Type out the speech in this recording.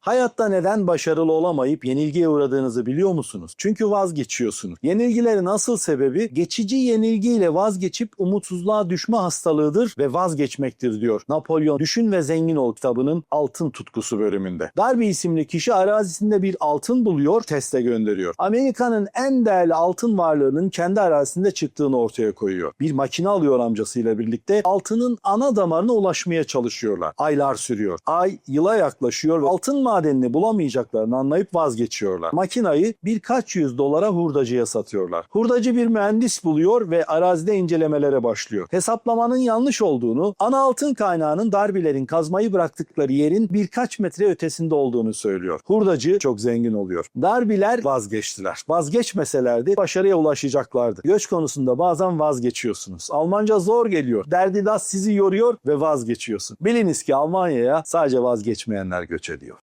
Hayatta neden başarılı olamayıp yenilgiye uğradığınızı biliyor musunuz? Çünkü vazgeçiyorsunuz. Yenilgilerin asıl sebebi geçici yenilgiyle vazgeçip umutsuzluğa düşme hastalığıdır ve vazgeçmektir diyor Napolyon Düşün ve Zengin Ol kitabının altın tutkusu bölümünde. Darby isimli kişi arazisinde bir altın buluyor, teste gönderiyor. Amerika'nın en değerli altın varlığının kendi arazisinde çıktığını ortaya koyuyor. Bir makine alıyor amcasıyla birlikte altının ana damarına ulaşmaya çalışıyorlar. Aylar sürüyor. Ay yıla yaklaşıyor ve altın madenini bulamayacaklarını anlayıp vazgeçiyorlar. Makinayı birkaç yüz dolara hurdacıya satıyorlar. Hurdacı bir mühendis buluyor ve arazide incelemelere başlıyor. Hesaplamanın yanlış olduğunu, ana altın kaynağının Darbilerin kazmayı bıraktıkları yerin birkaç metre ötesinde olduğunu söylüyor. Hurdacı çok zengin oluyor. Darbiler vazgeçtiler. Vazgeçmeselerdi başarıya ulaşacaklardı. Göç konusunda bazen vazgeçiyorsunuz. Almanca zor geliyor. Derdi das sizi yoruyor ve vazgeçiyorsun. Biliniz ki Almanya'ya sadece vazgeçmeyenler göç ediyor.